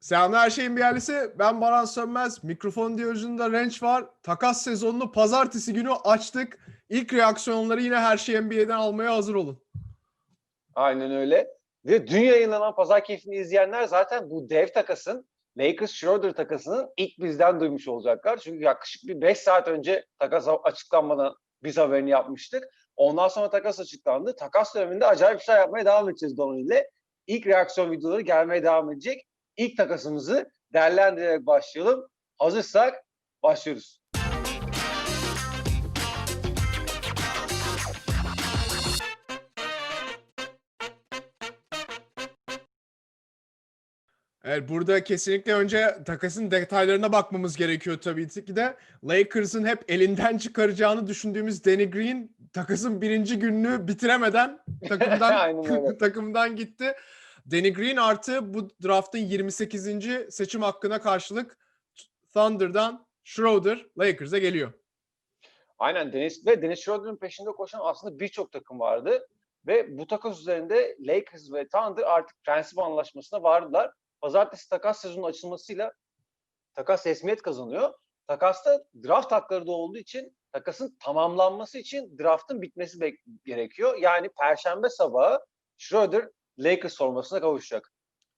Selamlar her şeyin bir yerlisi. Ben Baran Sönmez. Mikrofon diye ucunda Range var. Takas sezonunu pazartesi günü açtık. İlk reaksiyonları yine her şey NBA'den almaya hazır olun. Aynen öyle. Ve dün yayınlanan pazar keyfini izleyenler zaten bu dev takasın Lakers Schroeder takasının ilk bizden duymuş olacaklar. Çünkü yaklaşık bir 5 saat önce takas açıklanmadan biz haberini yapmıştık. Ondan sonra takas açıklandı. Takas döneminde acayip şeyler yapmaya devam edeceğiz Donald ile. İlk reaksiyon videoları gelmeye devam edecek. İlk takasımızı değerlendirerek başlayalım. Hazırsak başlıyoruz. Evet burada kesinlikle önce takasın detaylarına bakmamız gerekiyor tabii ki de. Lakers'ın hep elinden çıkaracağını düşündüğümüz Danny Green takasın birinci gününü bitiremeden takımdan takımdan gitti. Danny Green artı bu draftın 28. seçim hakkına karşılık Thunder'dan Schroeder Lakers'a geliyor. Aynen Dennis ve Dennis Schroeder'ın peşinde koşan aslında birçok takım vardı. Ve bu takas üzerinde Lakers ve Thunder artık prensip anlaşmasına vardılar. Pazartesi takas sezonun açılmasıyla takas resmiyet kazanıyor. Takasta draft hakları da olduğu için takasın tamamlanması için draftın bitmesi gerekiyor. Yani perşembe sabahı Schroeder Lakers formasına kavuşacak.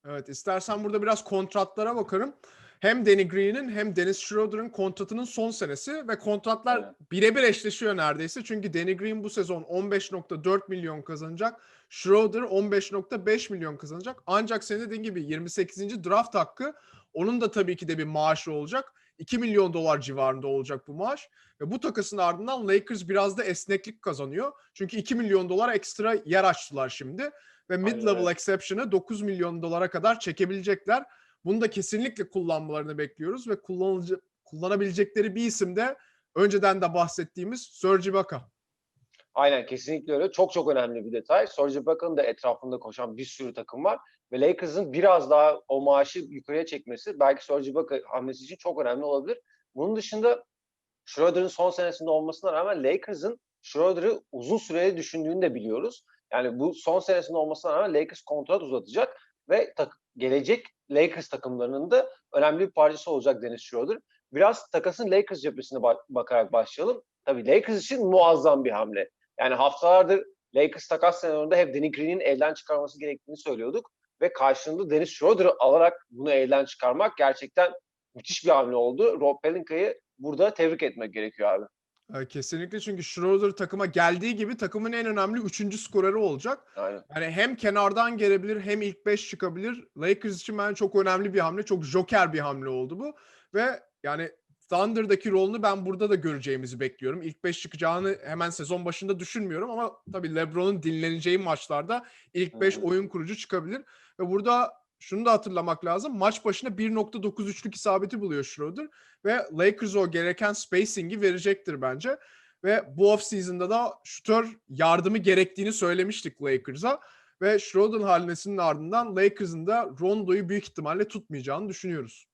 Evet istersen burada biraz kontratlara bakarım. Hem Danny Green'in hem Dennis Schroeder'ın kontratının son senesi ve kontratlar Aynen. birebir eşleşiyor neredeyse. Çünkü Danny Green bu sezon 15.4 milyon kazanacak. Schroeder 15.5 milyon kazanacak. Ancak senin dediğin gibi 28. draft hakkı onun da tabii ki de bir maaşı olacak. 2 milyon dolar civarında olacak bu maaş. Ve bu takasın ardından Lakers biraz da esneklik kazanıyor. Çünkü 2 milyon dolar ekstra yer açtılar şimdi. Ve mid-level exception'ı 9 milyon dolara kadar çekebilecekler. Bunu da kesinlikle kullanmalarını bekliyoruz ve kullanıcı, kullanabilecekleri bir isim de önceden de bahsettiğimiz Serge Ibaka. Aynen kesinlikle öyle. Çok çok önemli bir detay. Serge Ibaka'nın da etrafında koşan bir sürü takım var. Ve Lakers'ın biraz daha o maaşı yukarıya çekmesi belki Serge Ibaka hamlesi için çok önemli olabilir. Bunun dışında Schroeder'ın son senesinde olmasına rağmen Lakers'ın Schroeder'ı uzun süreli düşündüğünü de biliyoruz. Yani bu son senesinde olmasına rağmen Lakers kontrat uzatacak ve tak- gelecek Lakers takımlarının da önemli bir parçası olacak Dennis Schroeder. Biraz takasın Lakers cephesine ba- bakarak başlayalım. Tabii Lakers için muazzam bir hamle. Yani haftalardır Lakers takas senaryolarında hep Danny Green'in elden çıkarması gerektiğini söylüyorduk. Ve karşılığında Dennis Schroeder'ı alarak bunu elden çıkarmak gerçekten müthiş bir hamle oldu. Rob Pelinka'yı burada tebrik etmek gerekiyor abi. Ee, Kesinlikle çünkü Schroeder takıma geldiği gibi takımın en önemli üçüncü skoreri olacak. Aynen. Yani hem kenardan gelebilir hem ilk 5 çıkabilir. Lakers için bence çok önemli bir hamle. Çok joker bir hamle oldu bu. Ve yani Thunder'daki rolünü ben burada da göreceğimizi bekliyorum. İlk 5 çıkacağını hemen sezon başında düşünmüyorum ama tabii LeBron'un dinleneceği maçlarda ilk 5 Hı hı. oyun kurucu çıkabilir. Ve burada şunu da hatırlamak lazım. Maç başına 1.93'lük isabeti buluyor Schroeder ve Lakers o gereken spacing'i verecektir bence. Ve bu off-season'da da şutör yardımı gerektiğini söylemiştik Lakers'a. Ve Schroeder hamlesinin ardından Lakers'ın da Rondo'yu büyük ihtimalle tutmayacağını düşünüyoruz.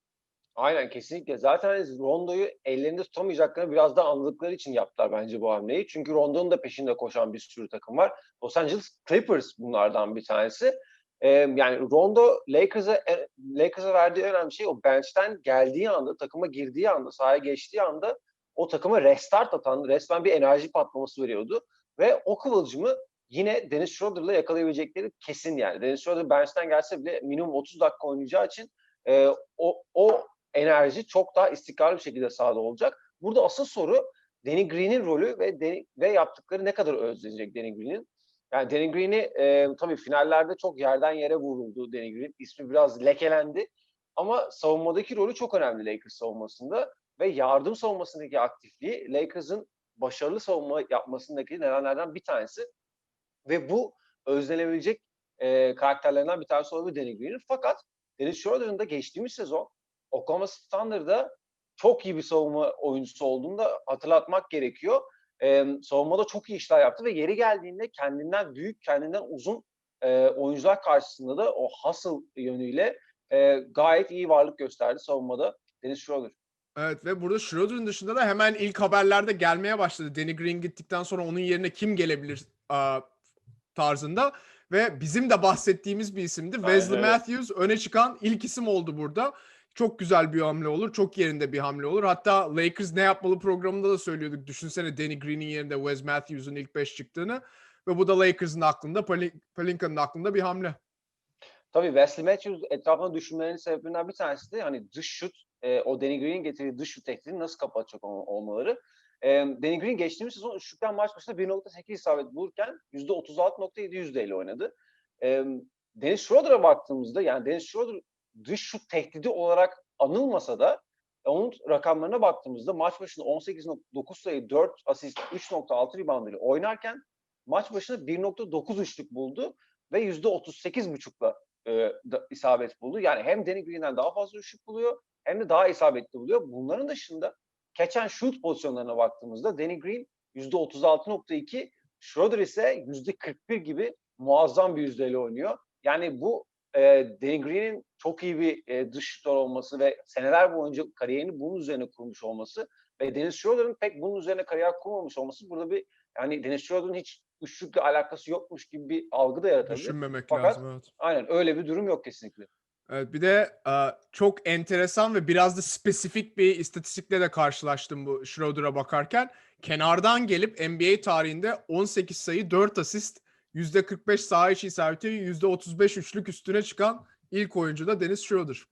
Aynen kesinlikle. Zaten Rondo'yu ellerinde tutamayacaklarını biraz da anladıkları için yaptılar bence bu hamleyi. Çünkü Rondo'nun da peşinde koşan bir sürü takım var. Los Angeles Clippers bunlardan bir tanesi. Ee, yani Rondo Lakers'a e, Lakers'a verdiği önemli şey o bench'ten geldiği anda, takıma girdiği anda, sahaya geçtiği anda o takıma restart atan, resmen bir enerji patlaması veriyordu. Ve o kıvılcımı yine Dennis Schroeder'la yakalayabilecekleri kesin yani. Dennis Schroeder bench'ten gelse bile minimum 30 dakika oynayacağı için e, o, o enerji çok daha istikrarlı bir şekilde sahada olacak. Burada asıl soru Danny Green'in rolü ve Danny- ve yaptıkları ne kadar özlenecek Danny Green'in. Yani Danny Green'i e, tabii finallerde çok yerden yere vuruldu Danny Green. İsmi biraz lekelendi. Ama savunmadaki rolü çok önemli Lakers savunmasında ve yardım savunmasındaki aktifliği Lakers'ın başarılı savunma yapmasındaki nedenlerden bir tanesi. Ve bu özlenebilecek e, karakterlerinden bir tanesi olabilir Danny Green'in. Fakat Dennis Schroeder'ın da geçtiğimiz sezon Oklahoma Thunder'da çok iyi bir savunma oyuncusu olduğunu da hatırlatmak gerekiyor. Ee, savunmada çok iyi işler yaptı ve yeri geldiğinde kendinden büyük, kendinden uzun e, oyuncular karşısında da o hustle yönüyle e, gayet iyi varlık gösterdi savunmada Dennis Schroeder. Evet ve burada Schroeder'ın dışında da hemen ilk haberlerde gelmeye başladı. Danny Green gittikten sonra onun yerine kim gelebilir aa, tarzında. ve bizim de bahsettiğimiz bir isimdi. Aynen Wesley öyle. Matthews öne çıkan ilk isim oldu burada. Çok güzel bir hamle olur. Çok yerinde bir hamle olur. Hatta Lakers ne yapmalı programında da söylüyorduk. Düşünsene Danny Green'in yerinde Wes Matthews'un ilk 5 çıktığını. Ve bu da Lakers'ın aklında, Pelinka'nın aklında bir hamle. Tabii Wesley Matthews etrafına düşünmelerinin sebeplerinden bir tanesi de hani dış şut, e, o Danny Green'in getirdiği dış şut tehdidini nasıl kapatacak ol- olmaları. E, Danny Green geçtiğimiz sezon üçlükten maç başına 1.8 isabet bulurken %36.7 yüzdeyle oynadı. E, Dennis Schroeder'a baktığımızda yani Dennis Schroeder dış şut tehdidi olarak anılmasa da onun rakamlarına baktığımızda maç başına 18.9 sayı, 4 asist, 3.6 rebound ile oynarken maç başına 1.9 üçlük buldu ve %38.5'la e, da, isabet buldu. Yani hem Danny Green'den daha fazla üçlük buluyor hem de daha isabetli buluyor. Bunların dışında and shoot pozisyonlarına baktığımızda Danny Green %36.2, Schroeder ise %41 gibi muazzam bir yüzdeyle oynuyor. Yani bu e, Danny Green'in çok iyi bir e, dış şutör olması ve seneler boyunca kariyerini bunun üzerine kurmuş olması ve Dennis Schroeder'ın pek bunun üzerine kariyer kurmamış olması burada bir yani Dennis Schroeder'ın hiç üçlükle alakası yokmuş gibi bir algı da yaratabilir. Düşünmemek Fakat- lazım evet. Aynen öyle bir durum yok kesinlikle. Evet bir de e, çok enteresan ve biraz da spesifik bir istatistikle de karşılaştım bu Schroeder'a bakarken. Kenardan gelip NBA tarihinde 18 sayı 4 asist %45 saha içi isabeti %35 üçlük üstüne çıkan ilk oyuncu da Dennis Schroeder.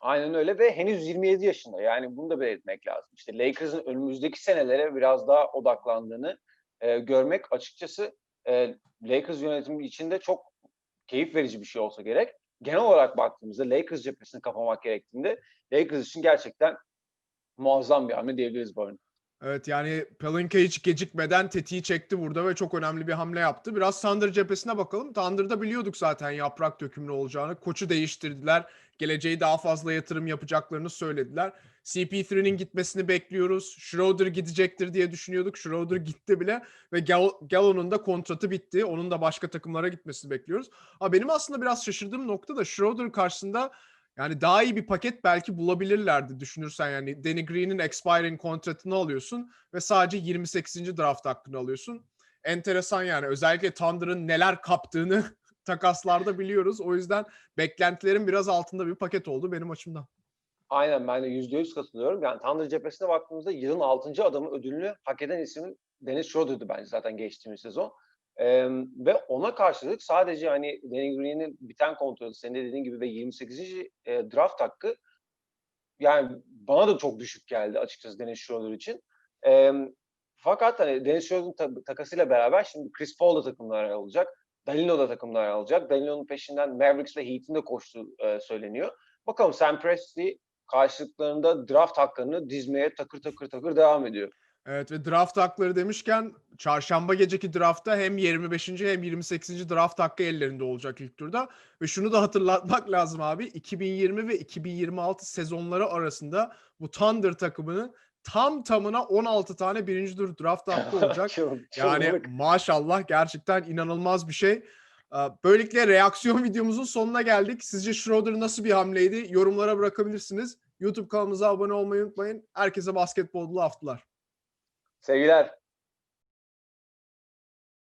Aynen öyle ve henüz 27 yaşında. Yani bunu da belirtmek lazım. İşte Lakers'ın önümüzdeki senelere biraz daha odaklandığını e, görmek açıkçası e, Lakers yönetimi içinde çok keyif verici bir şey olsa gerek. Genel olarak baktığımızda Lakers cephesini kapamak gerektiğinde Lakers için gerçekten muazzam bir hamle diyebiliriz bu arada. Evet yani Pelinka hiç gecikmeden tetiği çekti burada ve çok önemli bir hamle yaptı. Biraz Thunder cephesine bakalım. Thunder'da biliyorduk zaten yaprak dökümlü olacağını. Koçu değiştirdiler. Geleceği daha fazla yatırım yapacaklarını söylediler. CP3'nin gitmesini bekliyoruz. Schroeder gidecektir diye düşünüyorduk. Schroeder gitti bile ve Gal- Gallo'nun da kontratı bitti. Onun da başka takımlara gitmesini bekliyoruz. Ha benim aslında biraz şaşırdığım nokta da Schroeder karşısında yani daha iyi bir paket belki bulabilirlerdi düşünürsen yani Danny Green'in expiring kontratını alıyorsun ve sadece 28. draft hakkını alıyorsun. Enteresan yani özellikle Thunder'ın neler kaptığını takaslarda biliyoruz. O yüzden beklentilerin biraz altında bir paket oldu benim açımdan. Aynen ben de %100 katılıyorum. Yani Thunder cephesine baktığımızda yılın 6. adamı ödülünü hak eden ismin Dennis Schroeder'dı bence zaten geçtiğimiz sezon. Ee, ve ona karşılık sadece hani Danny Green'in biten kontratı senin de dediğin gibi ve 28. e, draft hakkı yani bana da çok düşük geldi açıkçası Dennis Schroeder için. Ee, fakat hani Dennis Schroeder'ın ta- takasıyla beraber şimdi Chris Paul da takımlara alacak. Danilo da takımlara alacak. Danilo'nun peşinden Mavericks ve Heat'in de koştuğu e, söyleniyor. Bakalım Sam Presti karşılıklarında draft haklarını dizmeye takır takır takır devam ediyor. Evet ve draft hakları demişken çarşamba geceki draftta hem 25. hem 28. draft hakkı ellerinde olacak ilk turda. Ve şunu da hatırlatmak lazım abi 2020 ve 2026 sezonları arasında bu Thunder takımının tam tamına 16 tane birinci tur draft hakkı olacak. Yani maşallah gerçekten inanılmaz bir şey. Ee, Böylelikle reaksiyon videomuzun sonuna geldik. Sizce Schroeder nasıl bir hamleydi? Yorumlara bırakabilirsiniz. YouTube kanalımıza abone olmayı unutmayın. Herkese basketbol haftalar. Seguridad.